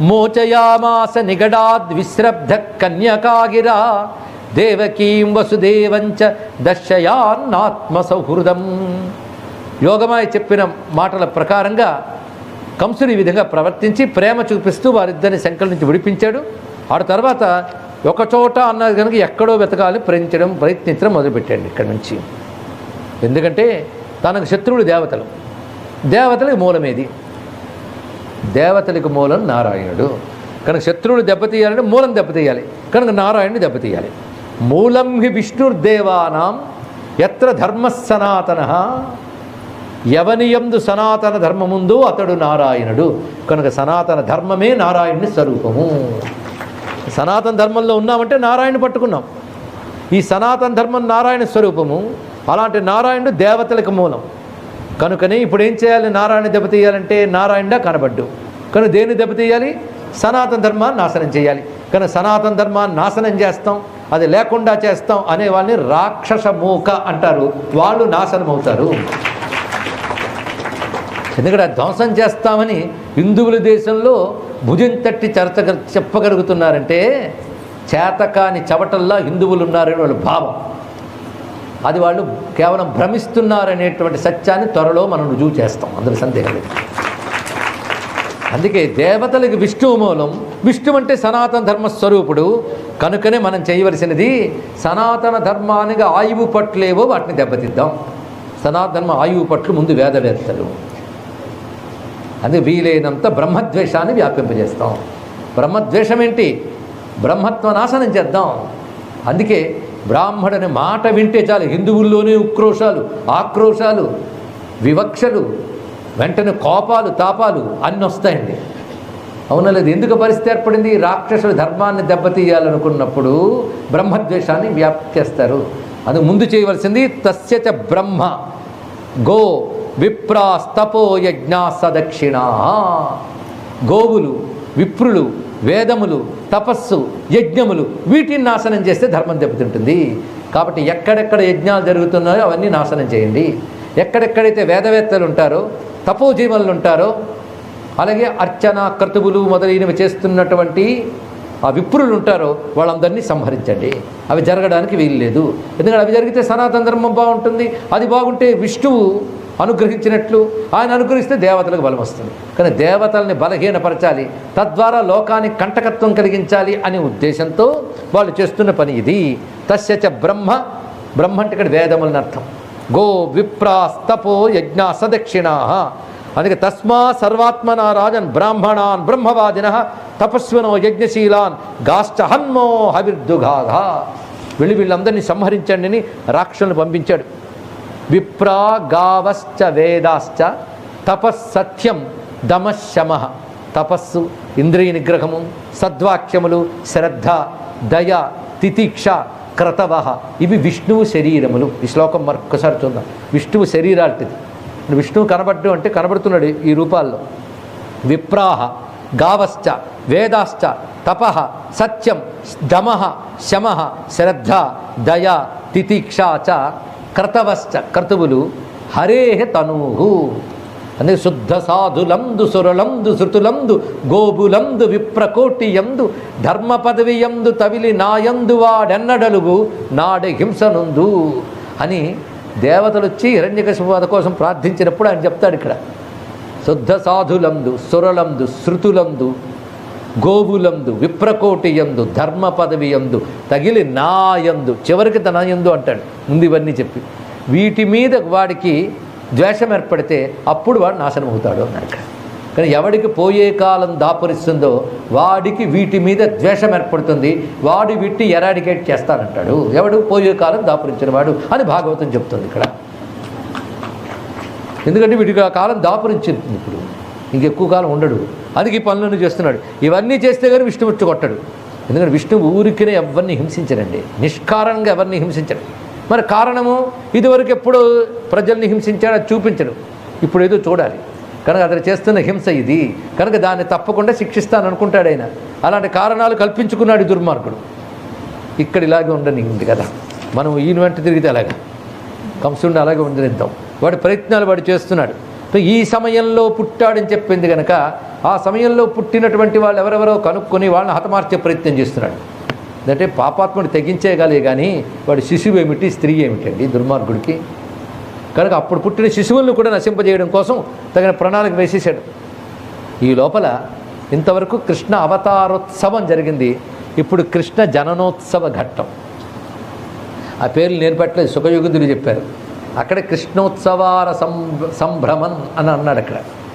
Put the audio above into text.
మోచయామాస నిగడాద్ విశ్రబ్ధ కన్యకాగిరా దేవకీం వసుదేవంచ దర్శయాన్నాత్మ సౌహృదం యోగమాయ చెప్పిన మాటల ప్రకారంగా కంసుడు ఈ విధంగా ప్రవర్తించి ప్రేమ చూపిస్తూ వారిద్దరిని శంకల నుంచి విడిపించాడు. ఆడ తర్వాత ఒకచోట అన్నది కనుక ఎక్కడో వెతకాలి ప్రయత్నించడం ప్రయత్నించడం మొదలుపెట్టాడు ఇక్కడి నుంచి. ఎందుకంటే తనకు శత్రువులు దేవతలు. దేవతలకు మూలమేది? దేవతలకు మూలం నారాయణుడు. కనుక శత్రువుని దెబ్బతీయాలంటే మూలం దెబ్బతీయాలి కనుక నారాయణుని దెబ్బతీయాలి మూలం హి విష్ణుర్దేవానాం ఎత్ర ధర్మ సనాతన. యవనియందు సనాతన ధర్మముందో అతడు నారాయణుడు. కనుక సనాతన ధర్మమే నారాయణుని స్వరూపము. సనాతన ధర్మంలో ఉన్నామంటే నారాయణ పట్టుకున్నాం. ఈ సనాతన ధర్మం నారాయణ స్వరూపము. అలాంటి నారాయణుడు దేవతలకు మూలం. కనుకనే ఇప్పుడు ఏం చేయాలి? నారాయణ దెబ్బతీయాలంటే నారాయణ కనబడ్డు. కనుక దేన్ని దెబ్బతీయాలి సనాతన ధర్మాన్ని నాశనం చేయాలి. కానీ సనాతన ధర్మాన్ని నాశనం చేస్తాం అది లేకుండా చేస్తాం అనే వాళ్ళని రాక్షస మూక అంటారు. వాళ్ళు నాశనం అవుతారు ఎందుకంటే ధ్వంసం చేస్తామని హిందువుల దేశంలో భుజం తట్టి చర్చ చెప్పగలుగుతున్నారంటే చేతకాని చవటల్లా హిందువులు ఉన్నారని వాళ్ళ భావం. అది వాళ్ళు కేవలం భ్రమిస్తున్నారనేటువంటి సత్యాన్ని త్వరలో మనం రుజువు చేస్తాం. అందులో సందేహం లేదు అందుకే దేవతలకు విష్ణువు మూలం. విష్ణు అంటే సనాతన ధర్మస్వరూపుడు. కనుకనే మనం చేయవలసినది సనాతన ధర్మానికి ఆయువు పట్లేవో వాటిని దెబ్బతిద్దాం. సనాతన ధర్మ ఆయువు పట్లు ముందు వేదవేత్తలు. అందుకే వీలైనంత బ్రహ్మద్వేషాన్ని వ్యాపింపజేస్తాం. బ్రహ్మద్వేషం ఏంటి బ్రహ్మత్వ నాశనం చేద్దాం. అందుకే బ్రాహ్మణుని మాట వింటే చాలు. హిందువుల్లోనే ఉక్రోషాలు ఆక్రోశాలు వివక్షలు వెంటనే కోపాలు తాపాలు అన్నీ వస్తాయండి. అవునా లేదు? ఎందుకు పరిస్థితి ఏర్పడింది? రాక్షసుల ధర్మాన్ని దెబ్బతీయాలనుకున్నప్పుడు బ్రహ్మద్వేషాన్ని వ్యాప్తి చేస్తారు. అది ముందు చేయవలసింది తస్యచ బ్రహ్మ. గో విప్రాస్తపో యజ్ఞా సదక్షిణా గోవులు విప్రులు వేదములు తపస్సు యజ్ఞములు వీటిని నాశనం చేస్తే ధర్మం దెబ్బతింటుంది. కాబట్టి ఎక్కడెక్కడ యజ్ఞాలు జరుగుతున్నాయో అవన్నీ నాశనం చేయండి. ఎక్కడెక్కడైతే వేదవేత్తలు ఉంటారో తపోజీవులు ఉంటారో అలాగే అర్చన క్రతువులు మొదలైనవి చేస్తున్నటువంటి ఆ విప్రులు ఉంటారో వాళ్ళందరినీ సంహరించండి. అవి జరగడానికి వీలు లేదు. ఎందుకంటే అవి జరిగితే సనాతన ధర్మం బాగుంటుంది. అది బాగుంటే విష్ణువు అనుగ్రహించినట్లు ఆయన అనుగ్రహిస్తే దేవతలకు బలం వస్తుంది. కానీ దేవతల్ని బలహీనపరచాలి తద్వారా లోకానికి కంటకత్వం కలిగించాలి అనే ఉద్దేశంతో వాళ్ళు చేస్తున్న పని ఇది. తస్యచ బ్రహ్మ బ్రహ్మ అంటే ఇక్కడ వేదములని అర్థం. గో విప్రాస్తపో యజ్ఞ సదక్షిణా అందుకే తస్మా సర్వాత్మన రాజన్ బ్రాహ్మణాన్ బ్రహ్మవాదిన తపస్వినో యజ్ఞశీలాన్ గాష్టహన్మో హవిర్దుఘాఘ. వెళ్ళి వీళ్ళందరినీ సంహరించండి అని రాక్షసులను పంపించాడు. విప్రా గావశ్చ వేదాశ్చ తపస్సత్యం దమశమ తపస్సు ఇంద్రియ నిగ్రహము సద్వాక్యములు శ్రద్ధ దయ తితిక్ష క్రతవ. ఇవి విష్ణువు శరీరములు. ఈ శ్లోకం మరొకసారి చూద్దాం. విష్ణువు శరీరాల్టిది. విష్ణువు కనబడ్డం అంటే కనబడుతున్నాడు ఈ రూపాల్లో. విప్రాహ గావశ్చ వేదాశ్చ తప సత్యం దమ శమ శ్రద్ధ దయ తితిక్ష చ క్రతవశ్చ క్రతువులు హరేహ తనూహు అందుకే శుద్ధ సాధులందు సురలందు శృతులందు గోబులందు విప్రకోటియందు ధర్మ పదవియందు తవిలి నాయందు వాడెన్నడలుగు నాడి హింసనుందు అని దేవతలు వచ్చి హిరణ్యకశిపు కోసం ప్రార్థించినప్పుడు ఆయన చెప్తాడు ఇక్కడ. శుద్ధ సాధులందు సురలందు శృతులందు గోవులందు విప్రకోటియందు ధర్మ పదవి ఎందు తగిలి నా ఎందు చివరికి తన ఎందు అంటాడు. ముందు ఇవన్నీ చెప్పి. వీటి మీద వాడికి ద్వేషం ఏర్పడితే అప్పుడు వాడు నాశనం అవుతాడు అన్నాడు. కానీ ఎవడికి పోయే కాలం దాపురిస్తుందో వాడికి వీటి మీద ద్వేషం ఏర్పడుతుంది. వాడు వీటిని ఎరాడికేట్ చేస్తానంటాడు. ఎవడు పోయే కాలం దాపరించిన వాడు అని భాగవతం చెప్తుంది ఇక్కడ. ఎందుకంటే వీటికి ఆ కాలం దాపురించింది ఇప్పుడు. ఇంకెక్కువ కాలం ఉండడు. అందుకే ఈ పనులను చేస్తున్నాడు. ఇవన్నీ చేస్తే కానీ విష్ణు వచ్చి కొట్టడు. ఎందుకంటే విష్ణు ఊరికినే ఎవరిని హింసించడండి. నిష్కారణంగా ఎవరిని హింసించడు. మరి కారణము? ఇదివరకు ఎప్పుడు ప్రజల్ని హింసించాడో చూపించడు. ఇప్పుడు ఏదో చూడాలి. కనుక అతను చేస్తున్న హింస ఇది. కనుక దాన్ని తప్పకుండా శిక్షిస్తాను అనుకుంటాడు ఆయన. అలాంటి కారణాలు కల్పించుకున్నాడు దుర్మార్గుడు. ఇక్కడ ఇలాగే ఉండని ఉంది కదా. మనం ఈయన వెంట తిరిగితే అలాగా. కంసుడిని అలాగే ఉండనిద్దాం. వాడి ప్రయత్నాలు వాడు చేస్తున్నాడు. ఈ సమయంలో పుట్టాడని చెప్పింది కనుక ఆ సమయంలో పుట్టినటువంటి వాళ్ళు ఎవరెవరో కనుక్కొని వాళ్ళని హతమార్చే ప్రయత్నం చేస్తున్నాడు. అంటే పాపాత్ముడు తెగించేయగలే కానీ వాడు శిశువు ఏమిటి స్త్రీ ఏమిటండి దుర్మార్గుడికి? కనుక అప్పుడు పుట్టిన శిశువులను కూడా నశింపజేయడం కోసం తగిన ప్రణాళిక వేసేసాడు ఈ లోపల ఇంతవరకు కృష్ణ అవతారోత్సవం జరిగింది. ఇప్పుడు కృష్ణ జననోత్సవ ఘట్టం. ఆ పేర్లు నేర్పట్లేదు పెట్టలేదు సుఖయుగుదులు చెప్పారు. అక్కడ కృష్ణోత్సవార సం సంభ్రమం అని అన్నాడు అక్కడ.